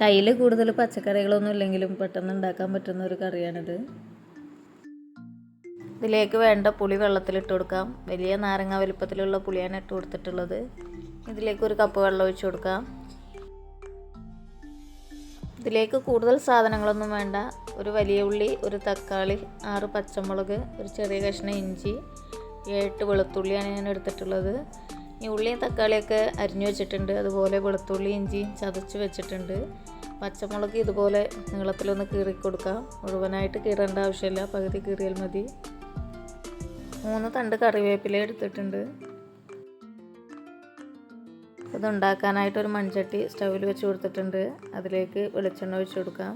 കയ്യിൽ കൂടുതൽ പച്ചക്കറികളൊന്നും ഇല്ലെങ്കിലും പെട്ടെന്ന് ഉണ്ടാക്കാൻ പറ്റുന്ന ഒരു കറിയാണിത്. ഇതിലേക്ക് വേണ്ട പുളി വെള്ളത്തിലിട്ട് കൊടുക്കാം. വലിയ നാരങ്ങ വലിപ്പത്തിലുള്ള പുളിയാണ് ഇട്ട് കൊടുത്തിട്ടുള്ളത്. ഇതിലേക്ക് ഒരു കപ്പ് വെള്ളം ഒഴിച്ചു കൊടുക്കാം. ഇതിലേക്ക് കൂടുതൽ സാധനങ്ങളൊന്നും വേണ്ട. ഒരു വലിയ ഉള്ളി ഒരു തക്കാളി ആറ് പച്ചമുളക് ഒരു ചെറിയ കഷ്ണം ഇഞ്ചി എട്ട് വെളുത്തുള്ളിയാണ് ഞാൻ എടുത്തിട്ടുള്ളത്. ഈ ഉള്ളിയും തക്കാളിയൊക്കെ അരിഞ്ഞു വെച്ചിട്ടുണ്ട്. അതുപോലെ വെളുത്തുള്ളി ഇഞ്ചി ചതച്ച് വെച്ചിട്ടുണ്ട്. പച്ചമുളക് ഇതുപോലെ നീളത്തിലൊന്ന് കീറി കൊടുക്കാം. മുഴുവനായിട്ട് കീറേണ്ട ആവശ്യമില്ല. പകുതി കീറിയാൽ മതി. മൂന്ന് തണ്ട് കറിവേപ്പില എടുത്തിട്ടുണ്ട്. ഇതുണ്ടാക്കാനായിട്ട് ഒരു മൺചട്ടി സ്റ്റൗവിൽ വെച്ച് കൊടുത്തിട്ടുണ്ട്. അതിലേക്ക് വെളിച്ചെണ്ണ ഒഴിച്ചു കൊടുക്കാം.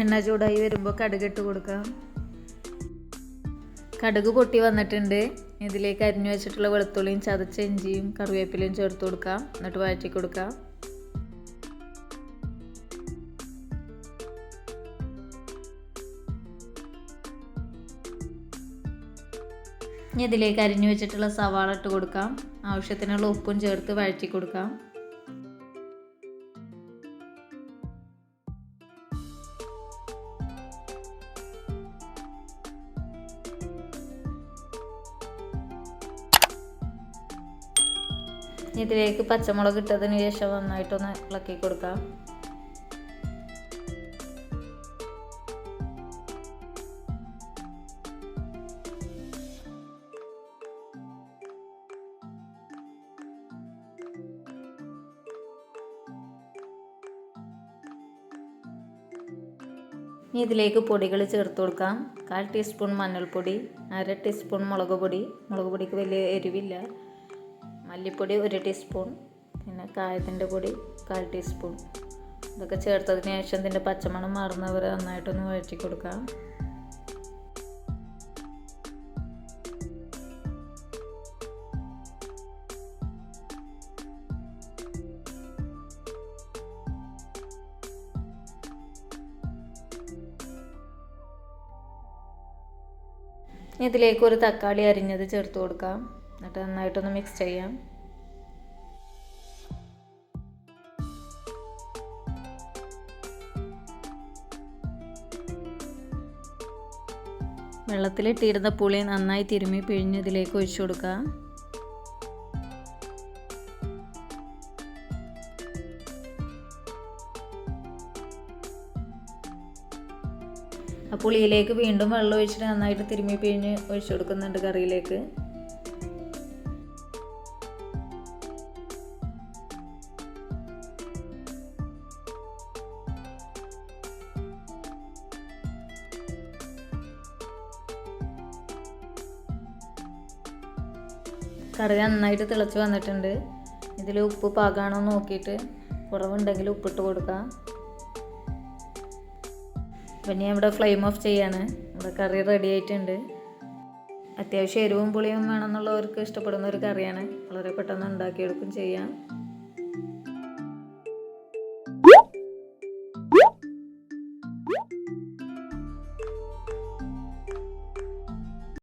എണ്ണ ചൂടായി വരുമ്പോൾ കടുകിട്ട് കൊടുക്കാം. കടുക് പൊട്ടി വന്നിട്ടുണ്ട്. ഇതിലേക്ക് അരിഞ്ഞു വെച്ചിട്ടുള്ള വെളുത്തുള്ളിയും ചതച്ച ഇഞ്ചിയും കറിവേപ്പിലയും ചേർത്ത് കൊടുക്കാം. എന്നിട്ട് വഴറ്റി കൊടുക്കാം. ഇതിലേക്ക് അരിഞ്ഞു വെച്ചിട്ടുള്ള സവാള ഇട്ട് കൊടുക്കാം. ആവശ്യത്തിനുള്ള ഉപ്പും ചേർത്ത് വഴറ്റി കൊടുക്കാം. ഇതിലേക്ക് പച്ചമുളക് ഇട്ടതിന് ശേഷം നന്നായിട്ടൊന്ന് ഇളക്കി കൊടുക്കാം. ഇനി ഇതിലേക്ക് പൊടികൾ ചേർത്ത് കൊടുക്കാം. കാൽ ടീസ്പൂൺ മഞ്ഞൾപ്പൊടി അര ടീസ്പൂൺ മുളക് പൊടി. മുളക് പൊടിക്ക് വലിയ എരിവില്ല. മല്ലിപ്പൊടി ഒരു ടീസ്പൂൺ പിന്നെ കായത്തിന്റെ പൊടി കാൽ ടീസ്പൂൺ. ഇതൊക്കെ ചേർത്തതിന് ശേഷം ഇതിന്റെ പച്ചമണം മാറുന്നവരെ നന്നായിട്ടൊന്ന് വഴറ്റി കൊടുക്കാം. ഇതിലേക്ക് ഒരു തക്കാളി അരിഞ്ഞത് ചേർത്ത് കൊടുക്കാം. എന്നിട്ട് നന്നായിട്ടൊന്ന് മിക്സ് ചെയ്യാം. വെള്ളത്തിലിട്ടിരുന്ന പുളി നന്നായി തിരുമ്മി പിഴിഞ്ഞ് ഇതിലേക്ക് ഒഴിച്ചു കൊടുക്കുക. ആ പുളിയിലേക്ക് വീണ്ടും വെള്ളം ഒഴിച്ചിട്ട് നന്നായിട്ട് തിരുമ്മി പിഴിഞ്ഞ് ഒഴിച്ചു കൊടുക്കുന്നുണ്ട് കറിയിലേക്ക്. കറി നന്നായിട്ട് തിളച്ച് വന്നിട്ടുണ്ട്. ഇതിൽ ഉപ്പ് പാകാണോ നോക്കിയിട്ട് കുറവുണ്ടെങ്കിൽ ഉപ്പിട്ട് കൊടുക്കാം. പിന്നെ ഇവിടെ ഫ്ലെയിം ഓഫ് ചെയ്യാണ്. ഇവിടെ കറി റെഡി ആയിട്ടുണ്ട്. അത്യാവശ്യം എരിവും പുളിയും വേണമെന്നുള്ളവർക്ക് ഇഷ്ടപ്പെടുന്ന ഒരു കറിയാണ്. വളരെ പെട്ടെന്ന് ഉണ്ടാക്കിയെടുക്കും ചെയ്യാം.